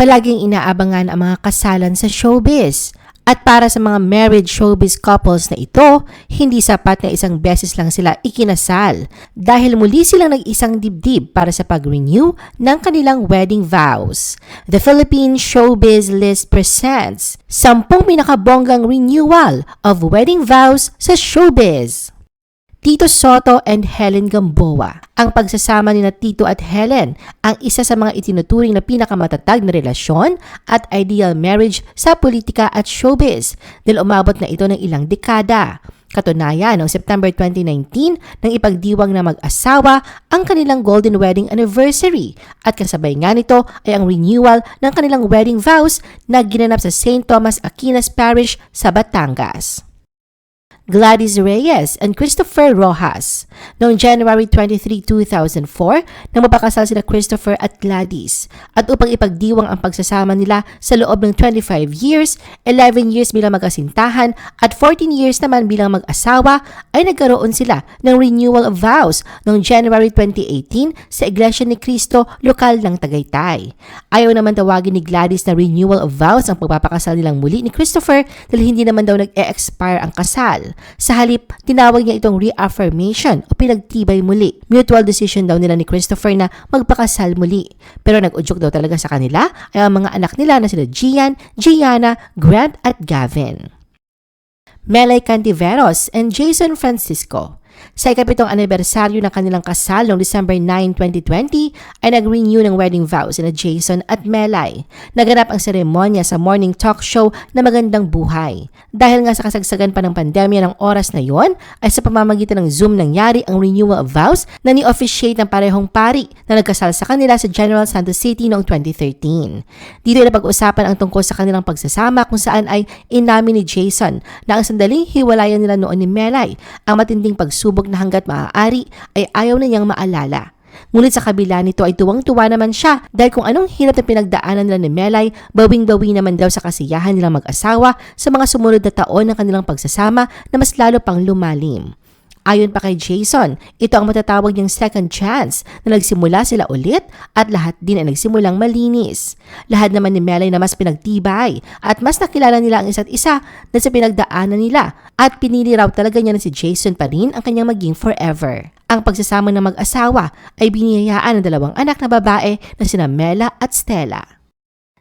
Palaging inaabangan ang mga kasalan sa showbiz. At para sa mga married showbiz couples na ito, hindi sapat na isang beses lang sila ikinasal dahil muli silang nag-isang dibdib para sa pag-renew ng kanilang wedding vows. The Philippine Showbiz List presents 10 pinakabonggang renewal of wedding vows sa showbiz. Tito Soto and Helen Gamboa. Ang pagsasama ni na Tito at Helen ang isa sa mga itinuturing na pinakamatatag na relasyon at ideal marriage sa politika at showbiz dahil umabot na ito ng ilang dekada. Katunayan, noong September 2019, nang ipagdiwang na mag-asawa ang kanilang golden wedding anniversary at kasabay nga nito ay ang renewal ng kanilang wedding vows na ginanap sa St. Thomas Aquinas Parish sa Batangas. Gladys Reyes and Christopher Rojas. Noong January 23, 2004, nang mapakasal sila Christopher at Gladys. At upang ipagdiwang ang pagsasama nila sa loob ng 25 years, 11 years bilang mag-asintahan at 14 years naman bilang mag-asawa, ay nagkaroon sila ng renewal of vows noong January 2018 sa Iglesia ni Cristo, lokal ng Tagaytay. Ayaw naman tawagin ni Gladys na renewal of vows ang pagpapakasal nilang muli ni Christopher dahil hindi naman daw nag-e-expire ang kasal. Sa halip, tinawag niya itong reaffirmation o pinagtibay muli. Mutual decision daw nila ni Christopher na magpakasal muli. Pero nag-udyok daw talaga sa kanila ay ang mga anak nila na sila Gian, Gianna, Grant at Gavin. Melay Cantiveros and Jason Francisco. Sa ikapitong anibersaryo ng kanilang kasal noong December 9, 2020 ay nag-renew ng wedding vows na Jason at Melay. Naganap ang seremonya sa morning talk show na Magandang Buhay. Dahil nga sa kasagsagan pa ng pandemya ng oras na yon, ay sa pamamagitan ng Zoom nangyari ang renewal of vows na ni-officiate ng parehong pari na nagkasal sa kanila sa General Santos City noong 2013. Dito ay napag-usapan ang tungkol sa kanilang pagsasama kung saan ay inamin ni Jason na ang sandaling hiwalayan nila noon ni Melay ang matinding pagsubok pagsubok na hanggat maaari ay ayaw na niyang maalala. Ngunit sa kabila nito ay tuwang-tuwa naman siya dahil kung anong hirap na pinagdaanan nila ni Melay, bawing-bawi naman daw sa kasiyahan nilang mag-asawa sa mga sumunod na taon ng kanilang pagsasama na mas lalo pang lumalim. Ayon pa kay Jason, ito ang matatawag niyang second chance na nagsimula sila ulit at lahat din ay nagsimulang malinis. Lahat naman ni Melay na mas pinagtibay at mas nakilala nila ang isa't isa na sa pinagdaanan nila at pinili raw talaga niya na si Jason pa rin ang kanyang maging forever. Ang pagsasama ng mag-asawa ay biniyayaan ng dalawang anak na babae na sina Mela at Stella.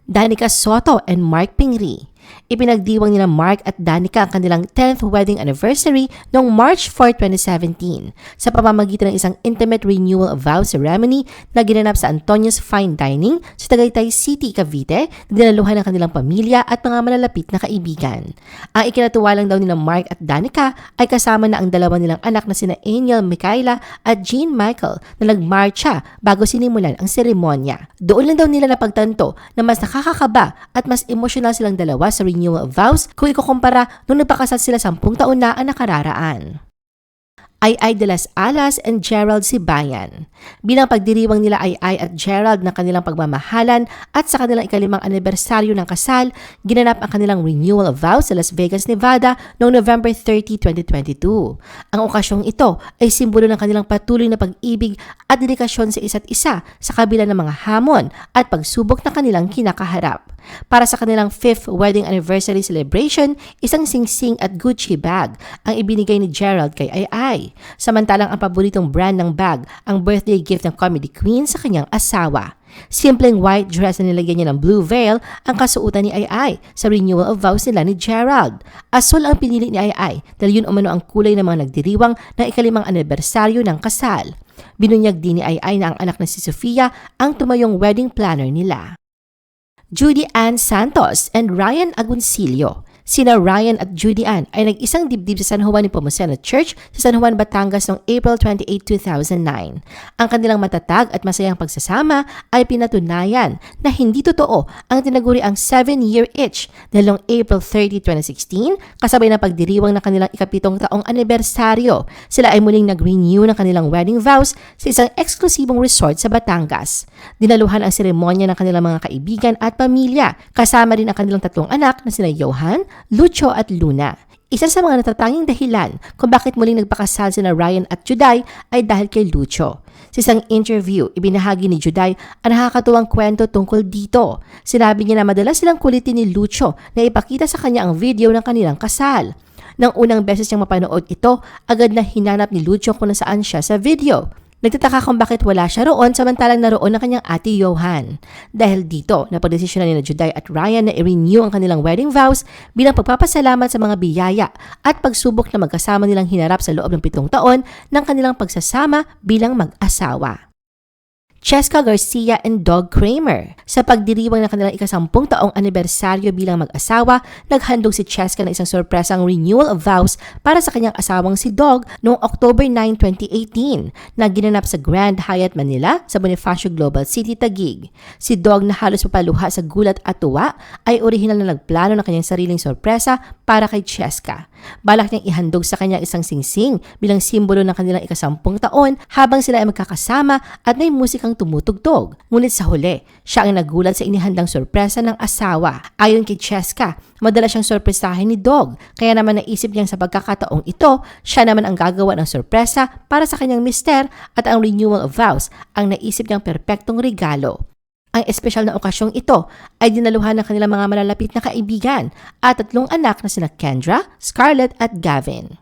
Danica Soto and Mark Pingri. Ipinagdiwang nila Mark at Danica ang kanilang 10th wedding anniversary noong March 4, 2017 sa pamamagitan ng isang intimate renewal vow ceremony na ginanap sa Antonio's Fine Dining sa Tagaytay City, Cavite na dinaluhan ng kanilang pamilya at mga malalapit na kaibigan. Ang ikinatuwa lang daw nila Mark at Danica ay kasama na ang dalawa nilang anak na sina Angel Michaela at Jean Michael na nagmarcha bago sinimulan ang seremonya. Doon lang daw nila napagtanto na mas nakakakaba at mas emosyonal silang dalawa sa renewal of vows kung ikukumpara nung nagpakasal sila sampung taon na ang nakararaan ay Ay de las Alas and Gerald Sibayan. Bilang pagdiriwang nila ay Ay at Gerald ng kanilang pagmamahalan at sa kanilang ikalimang anibersaryo ng kasal, ginanap ang kanilang renewal of vows sa Las Vegas, Nevada noong November 30, 2022. Ang okasyong ito ay simbolo ng kanilang patuloy na pag-ibig at dedikasyon sa isa't isa sa kabila ng mga hamon at pagsubok na kanilang kinakaharap. Para sa kanilang 5th wedding anniversary celebration, isang singsing at Gucci bag ang ibinigay ni Gerald kay Ay Samantalang ang paboritong brand ng bag ang birthday gift ng comedy queen sa kanyang asawa. Simpleng white dress na nilagyan niya ng blue veil ang kasuotan ni Ai sa renewal of vows nila ni Gerald. Asol ang pinili ni Ai dahil yun umano ang kulay ng mga nagdiriwang ng ikalimang anibersaryo ng kasal. Binunyag din ni Ai na ang anak na si Sofia ang tumayong wedding planner nila. Judy Ann Santos and Ryan Agoncillo Sina Ryan at Judy Ann ay nag-isang dibdib sa San Juan Pomoceno Church sa San Juan, Batangas noong April 28, 2009. Ang kanilang matatag at masayang pagsasama ay pinatunayan na hindi totoo ang tinaguri ang 7-year itch dahil noong April 30, 2016, kasabay ng pagdiriwang ng kanilang ikapitong taong anibersaryo, sila ay muling nag-renew ng kanilang wedding vows sa isang eksklusibong resort sa Batangas. Dinaluhan ang seremonya ng kanilang mga kaibigan at pamilya, kasama rin ang kanilang tatlong anak na sina Johan, Lucho at Luna. Isa sa mga natatanging dahilan kung bakit muling nagpakasal sina Ryan at Juday ay dahil kay Lucho. Sa isang interview, ibinahagi ni Juday ang nakakatuwang kwento tungkol dito. Sinabi niya na madalas silang kulitin ni Lucho na ipakita sa kanya ang video ng kanilang kasal. Nang unang beses niyang mapanood ito, agad na hinanap ni Lucho kung nasaan siya sa video. Nagtataka kung bakit wala siya roon samantalang naroon ang kanyang ate Johan. Dahil dito, napagdesisyon na ni Juday at Ryan na i-renew ang kanilang wedding vows bilang pagpapasalamat sa mga biyaya at pagsubok na magkasama nilang hinarap sa loob ng pitong taon ng kanilang pagsasama bilang mag-asawa. Cheska Garcia and Doug Kramer. Sa pagdiriwang ng kanilang ikasampung taong anibersaryo bilang mag-asawa, naghandog si Cheska ng isang sorpresang renewal of vows para sa kanyang asawang si Doug noong October 9, 2018 na ginanap sa Grand Hyatt Manila sa Bonifacio Global City, Taguig. Si Doug na halos mapaluha sa gulat at tuwa ay orihinal na nagplano ng kanyang sariling sorpresa para kay Cheska. Balak niyang ihandog sa kanya isang singsing bilang simbolo ng kanilang ikasampung taon habang sila ay magkakasama at may musikang tumutugtog. Ngunit sa huli, siya ang nagulat sa inihandang sorpresa ng asawa. Ayon kay Cheska, madala siyang sorpresahin ni Dog, kaya naman naisip niyang sa pagkakataong ito, siya naman ang gagawa ng sorpresa para sa kanyang mister at ang renewal of vows ang naisip niyang perpektong regalo. Ang espesyal na okasyong ito ay dinaluhan ng kanilang mga malalapit na kaibigan at tatlong anak na sina Kendra, Scarlett at Gavin.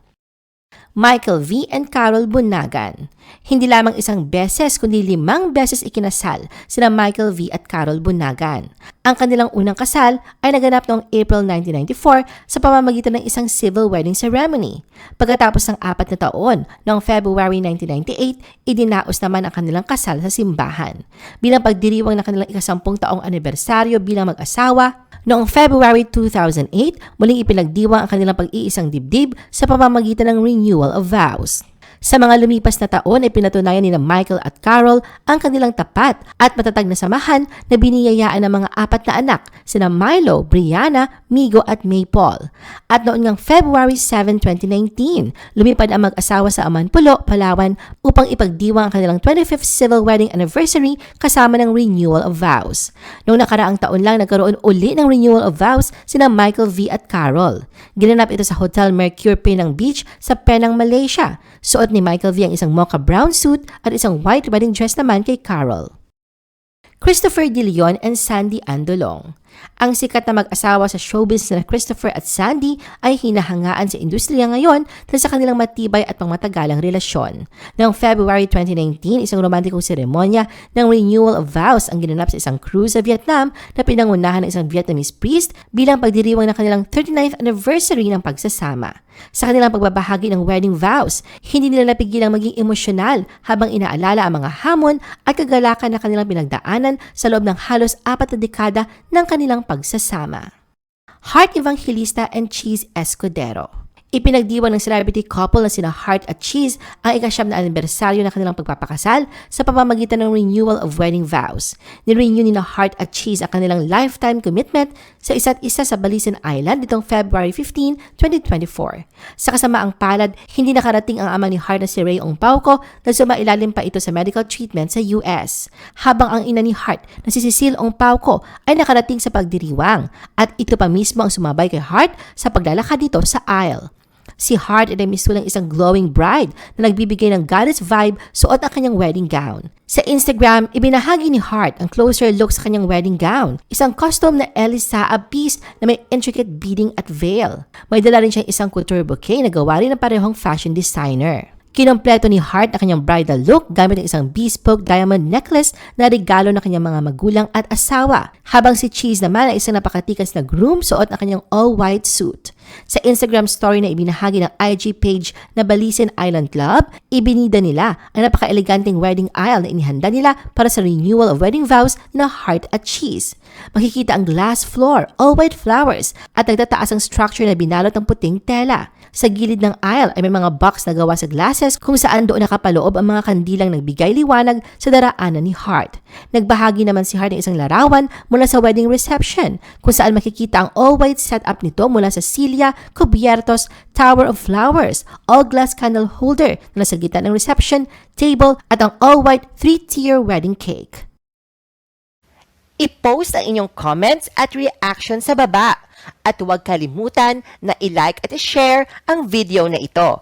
Michael V. and Carol Bunagan. Hindi lamang isang beses kundi limang beses ikinasal sina Michael V. at Carol Bunagan. Ang kanilang unang kasal ay naganap noong April 1994 sa pamamagitan ng isang civil wedding ceremony. Pagkatapos ng apat na taon, noong February 1998, idinaos naman ang kanilang kasal sa simbahan. Bilang pagdiriwang ng kanilang ikasampung taong anibersaryo bilang mag-asawa, Noong February 2008, muling ipinagdiwang ang kanilang pag-iisang dibdib sa pamamagitan ng renewal of vows. Sa mga lumipas na taon ay pinatunayan ni Michael at Carol ang kanilang tapat at matatag na samahan na biniyayaan ng mga apat na anak, sina Milo, Brianna, Migo at Maple. At noon ngang February 7, 2019, lumipad ang mag-asawa sa Amanpulo, Palawan upang ipagdiwang ang kanilang 25th civil wedding anniversary kasama ng renewal of vows. Noong nakaraang taon lang nagkaroon uli ng renewal of vows sina Michael V at Carol. Ginanap ito sa Hotel Mercure Penang Beach sa Penang, Malaysia. Suot ni Michael V ang isang mocha brown suit at isang white wedding dress naman kay Carol. Christopher De Leon and Sandy Andolong. Ang sikat na mag-asawa sa showbiz na Christopher at Sandy ay hinahangaan sa industriya ngayon dahil sa kanilang matibay at pangmatagalang relasyon. Noong February 2019, isang romantikong seremonya ng renewal of vows ang ginanap sa isang cruise sa Vietnam na pinangunahan ng isang Vietnamese priest bilang pagdiriwang ng kanilang 39th anniversary ng pagsasama. Sa kanilang pagbabahagi ng wedding vows, hindi nila napigilang maging emosyonal habang inaalala ang mga hamon at kagalakan na kanilang pinagdaanan sa loob ng halos apat na dekada ng kanilang pagsasama. Heart Evangelista and Cheese Escudero Ipinagdiwan ng celebrity couple na sina Heart at Cheese ang ikasyam na anibersaryo ng kanilang pagpapakasal sa pamamagitan ng renewal of wedding vows. Nirenew ni na Heart at Cheese ang kanilang lifetime commitment sa isa't isa sa Balisan Island nitong February 15, 2024. Sa kasamaang palad, hindi nakarating ang ama ni Heart na si Ray Ong Pauco dahil sumailalim pa ito sa medical treatment sa US. Habang ang ina ni Heart na si Cecile Ong Pauco ay nakarating sa pagdiriwang at ito pa mismo ang sumabay kay Heart sa paglalakad dito sa aisle. Si Hart ay misulang isang glowing bride na nagbibigay ng goddess vibe suot ang kanyang wedding gown. Sa Instagram, ibinahagi ni Hart ang closer look sa kanyang wedding gown. Isang custom na Elisa piece na may intricate beading at veil. May dala rin siyang isang couture bouquet na gawa rin ng parehong fashion designer. Kinompleto ni Hart ang kanyang bridal look gamit ng isang bespoke diamond necklace na regalo ng kanyang mga magulang at asawa. Habang si Cheese naman ay isang napakatikas na groom suot ng kanyang all-white suit. Sa Instagram story na ibinahagi ng IG page na Balisin Island Club, ibinida nila ang napaka-eleganteng wedding aisle na inihanda nila para sa renewal of wedding vows na Heart at Cheese. Makikita ang glass floor, all white flowers, at nagtataas ang structure na binalot ng puting tela. Sa gilid ng aisle ay may mga box na gawa sa glasses kung saan doon nakapaloob ang mga kandilang nagbigay liwanag sa daraanan ni Hart. Nagbahagi naman si Hart ng isang larawan mula sa wedding reception kung saan makikita ang all-white setup nito mula sa silya, kubiertos, tower of flowers, all-glass candle holder na nasa gitna ng reception, table at ang all-white three-tier wedding cake. I-post ang inyong comments at reaction sa baba. At huwag kalimutan na i-like at i-share ang video na ito.